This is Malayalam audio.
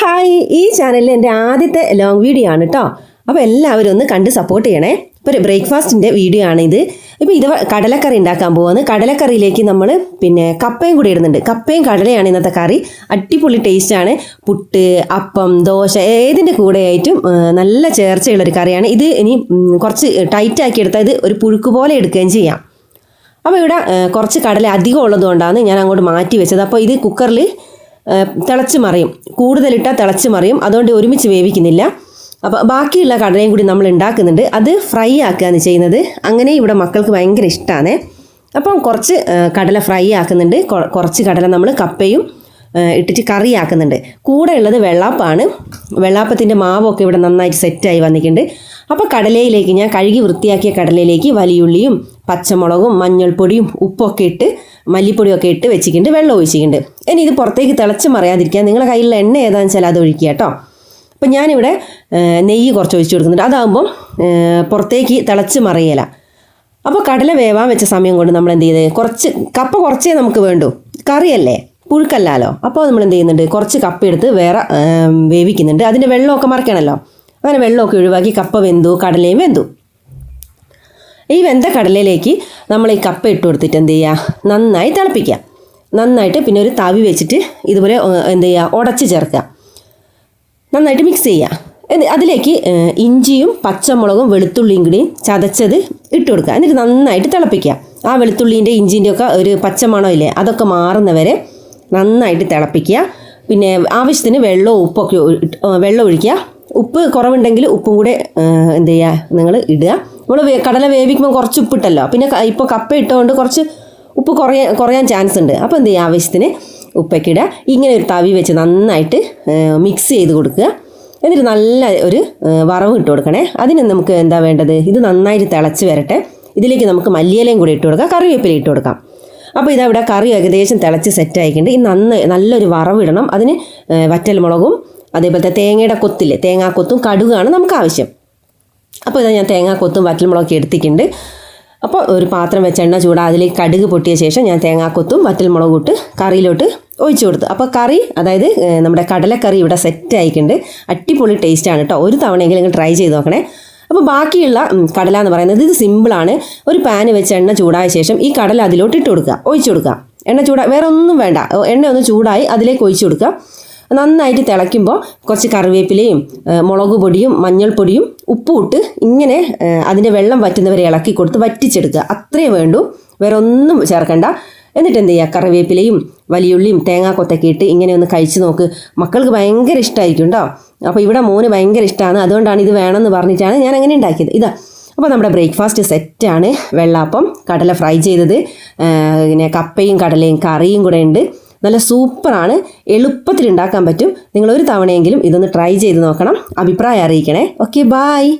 ഹായ് ഈ ചാനലിൽ എന്റെ ആദ്യത്തെ ലോങ് വീഡിയോ ആണ് കേട്ടോ അപ്പോൾ എല്ലാവരും ഒന്ന് കണ്ട് സപ്പോർട്ട് ചെയ്യണേ. ഇപ്പോൾ ഒരു ബ്രേക്ക്ഫാസ്റ്റിന്റെ വീഡിയോ ആണ് ഇത്. ഇപ്പോൾ ഇത് കടലക്കറി ഉണ്ടാക്കാൻ പോകുന്നത് കടലക്കറിയിലേക്ക് നമ്മൾ പിന്നെ കപ്പയും കൂടി ഇടുന്നുണ്ട്. കപ്പയും കടലയാണ് ഇന്നത്തെ കറി. അടിപൊളി ടേസ്റ്റാണ് പുട്ട് അപ്പം ദോശ ഏതിന്റെ കൂടെ ആയിട്ടും ആ, നല്ല ചേർച്ചയുള്ളൊരു കറിയാണ്. ഇത് ഇനി കുറച്ച് ടൈറ്റ് ആക്കി എടുത്താൽ ഇത് ഒരു പുഴുക്ക് പോലെ എടുക്കുകയും ചെയ്യാം. അപ്പോൾ ഇവിടെ കുറച്ച് കടല അധികം ഉള്ളതുകൊണ്ടാണ് ഞാൻ അങ്ങോട്ട് മാറ്റി വെച്ചത്. അപ്പോൾ ഇത് കുക്കറിൽ തിളച്ച് മറിയും. കൂടുതലിട്ടാൽ തിളച്ച് മറിയും. അതുകൊണ്ട് ഒരുമിച്ച് വേവിക്കുന്നില്ല. അപ്പോൾ ബാക്കിയുള്ള കടലയും കൂടി നമ്മൾ ഉണ്ടാക്കുന്നുണ്ട്. അത് ഫ്രൈ ആക്കുകയാണ് ചെയ്യുന്നത്. അങ്ങനെ ഇവിടെ മക്കൾക്ക് ഭയങ്കര ഇഷ്ടമാണ് അപ്പം കുറച്ച് കടല ഫ്രൈ ആക്കുന്നുണ്ട്. കുറച്ച് കടല നമ്മൾ കപ്പയും ഇട്ടിട്ട് കറി ആക്കുന്നുണ്ട്. കൂടെ ഉള്ളത് വെള്ളാപ്പാണ്. വെള്ളാപ്പത്തിന്റെ മാവൊക്കെ ഇവിടെ നന്നായിട്ട് സെറ്റായി വന്നിട്ടുണ്ട്. അപ്പോൾ കടലയിലേക്ക് ഞാൻ കഴുകി വൃത്തിയാക്കിയ കടലയിലേക്ക് വലിയുള്ളിയും പച്ചമുളകും മഞ്ഞൾപ്പൊടിയും ഉപ്പൊക്കെ ഇട്ട് മല്ലിപ്പൊടിയൊക്കെ ഇട്ട് വെച്ചിട്ടുണ്ട്. വെള്ളം ഒഴിച്ചിട്ടുണ്ട്. ഇനി ഇത് പുറത്തേക്ക് തിളച്ച് മറിയാതിരിക്കാൻ നിങ്ങളുടെ കയ്യിലുള്ള എണ്ണ ഏതാണെന്ന് വെച്ചാൽ അത് ഒഴിക്കുക കേട്ടോ. അപ്പം ഞാനിവിടെ നെയ്യ് കുറച്ച് ഒഴിച്ചു കൊടുക്കുന്നുണ്ട്. അതാകുമ്പം പുറത്തേക്ക് തിളച്ച് മറിയല. അപ്പോൾ കടല വേവാൻ വെച്ച സമയം കൊണ്ട് നമ്മൾ എന്ത് ചെയ്ത് കുറച്ച് കപ്പ കുറച്ചേ നമുക്ക് വേണ്ടൂ. കറിയല്ലേ? പുഴുക്കല്ലാലോ? അപ്പോൾ നമ്മൾ എന്ത് ചെയ്യുന്നുണ്ട്? കുറച്ച് കപ്പ എടുത്ത് വേറെ വേവിക്കുന്നുണ്ട്. അതിന്റെ വെള്ളമൊക്കെ മറിക്കണമല്ലോ അങ്ങനെ വെള്ളമൊക്കെ ഒഴിവാക്കി കപ്പ വെന്തു കടലയും വെന്തു. ഈ വെന്ത കടലയിലേക്ക് നമ്മൾ ഈ കപ്പ ഇട്ട് കൊടുത്തിട്ട് എന്ത് ചെയ്യുക? നന്നായി തിളപ്പിക്കുക. നന്നായിട്ട് പിന്നെ ഒരു താവി വെച്ചിട്ട് ഇതുപോലെ എന്ത് ചെയ്യുക ഉടച്ച് ചേർക്കുക. നന്നായിട്ട് മിക്സ് ചെയ്യുക. അതിലേക്ക് ഇഞ്ചിയും പച്ചമുളകും വെളുത്തുള്ളിയും കൂടി ചതച്ചത് ഇട്ട് കൊടുക്കുക. എന്നിട്ട് നന്നായിട്ട് തിളപ്പിക്കുക. ആ വെളുത്തുള്ളീന്റെ ഇഞ്ചിന്റെ ഒക്കെ ഒരു പച്ചമണം ഇല്ലേ അതൊക്കെ മാറുന്നവരെ നന്നായിട്ട് തിളപ്പിക്കുക. പിന്നെ ആവശ്യത്തിന് വെള്ളവും ഉപ്പൊക്കെ വെള്ളം ഒഴിക്കുക. ഉപ്പ് കുറവുണ്ടെങ്കിൽ ഉപ്പും കൂടെ എന്ത് ചെയ്യുക നിങ്ങൾ ഇടുക. നമ്മൾ കടല വേവിക്കുമ്പോൾ കുറച്ച് ഉപ്പിട്ടല്ലോ. പിന്നെ ഇപ്പോൾ കപ്പ ഇട്ടുകൊണ്ട് കുറച്ച് ഉപ്പ് കുറയാൻ കുറയാൻ ചാൻസ് ഉണ്ട്. അപ്പോൾ എന്ത് ചെയ്യുക ആവശ്യത്തിന് ഉപ്പൊക്കെ ഇടുക ഇങ്ങനെ ഒരു തവി വെച്ച് നന്നായിട്ട് മിക്സ് ചെയ്ത് കൊടുക്കുക. എന്നിട്ട് നല്ല ഒരു വറവ് ഇട്ട് കൊടുക്കണേ. അതിന് നമുക്ക് എന്താ വേണ്ടത്? ഇത് നന്നായിട്ട് തിളച്ച് വരട്ടെ. ഇതിലേക്ക് നമുക്ക് മല്ലിയിലയും കൂടി ഇട്ട് കൊടുക്കാം. കറിവേപ്പില ഇട്ട് കൊടുക്കാം. അപ്പോൾ ഇതവിടെ കറി ഏകദേശം തിളച്ച് സെറ്റ് ആയിട്ടുണ്ട്. ഈ നന്ന് നല്ലൊരു വറവ് ഇടണം. അതിന് വറ്റൽ വറ്റൽമുളകും അതേപോലത്തെ തേങ്ങയുടെ കൊത്തില്ലേ തേങ്ങാക്കൊത്തും കടുകാണ് നമുക്ക് ആവശ്യം. അപ്പോൾ ഇതാ ഞാൻ തേങ്ങാക്കൊത്തും വറ്റൽമുളകൊക്കെ എടുത്തിട്ടുണ്ട്. അപ്പോൾ ഒരു പാത്രം വെച്ച എണ്ണ ചൂടാ അതിലേക്ക് കടുക് പൊട്ടിയ ശേഷം ഞാൻ തേങ്ങാക്കൊത്തും വറ്റൽമുളകും ഇട്ട് കറിയിലോട്ട് ഒഴിച്ചു കൊടുത്തു. അപ്പോൾ കറി അതായത് നമ്മുടെ കടലക്കറി ഇവിടെ സെറ്റ് ആയിട്ടുണ്ട്. അടിപൊളി ടേസ്റ്റാണ് കേട്ടോ ഒരു തവണയെങ്കിലും നിങ്ങൾ ട്രൈ ചെയ്ത് നോക്കണേ. അപ്പോൾ ബാക്കിയുള്ള കടല എന്ന് പറയുന്നത് ഇത് സിമ്പിളാണ് ഒരു പാന് വെച്ച് എണ്ണ ചൂടായ ശേഷം ഈ കടല അതിലോട്ട് ഇട്ട് കൊടുക്കുക. ഒഴിച്ചു കൊടുക്കുക. എണ്ണ ചൂടാ വേറെ ഒന്നും വേണ്ട. എണ്ണ ഒന്ന് ചൂടായി അതിലേക്ക് ഒഴിച്ചു കൊടുക്കുക. നന്നായിട്ട് തിളയ്ക്കുമ്പോൾ കുറച്ച് കറിവേപ്പിലയും മുളക് പൊടിയും മഞ്ഞൾപ്പൊടിയും ഉപ്പും ഇട്ട് ഇങ്ങനെ അതിന്റെ വെള്ളം വറ്റുന്നവരെ ഇളക്കി കൊടുത്ത് വറ്റിച്ചെടുക്കുക. അത്രേ വേണ്ടൂ. വേറെ ഒന്നും ചേർക്കണ്ട. എന്നിട്ട് എന്ത് ചെയ്യുക? കറിവേപ്പിലയും വലിയുള്ളിയും തേങ്ങാക്കൊത്തൊക്കെ ഇട്ട് ഇങ്ങനെ ഒന്ന് കഴിച്ച് നോക്ക്. മക്കൾക്ക് ഭയങ്കര ഇഷ്ടമായിരിക്കും കേട്ടോ അപ്പോൾ ഇവിടെ മോന് ഭയങ്കര ഇഷ്ടമാണ് അതുകൊണ്ടാണ് ഇത് വേണമെന്ന് പറഞ്ഞിട്ടാണ് ഞാൻ അങ്ങനെ ഉണ്ടാക്കിയത്. ഇതാ. അപ്പോൾ നമ്മുടെ ബ്രേക്ക്ഫാസ്റ്റ് സെറ്റാണ്. വെള്ളാപ്പം കടല ഫ്രൈ ചെയ്തത്. പിന്നെ കപ്പയും കടലയും കറിയും കൂടെ ഉണ്ട്. നല്ല സൂപ്പറാണ്. എളുപ്പത്തിൽ ഉണ്ടാക്കാൻ പറ്റും. നിങ്ങൾ ഒരു തവണയെങ്കിലും ഇതൊന്ന് ട്രൈ ചെയ്ത് നോക്കണം. അഭിപ്രായം അറിയിക്കണേ. Okay bye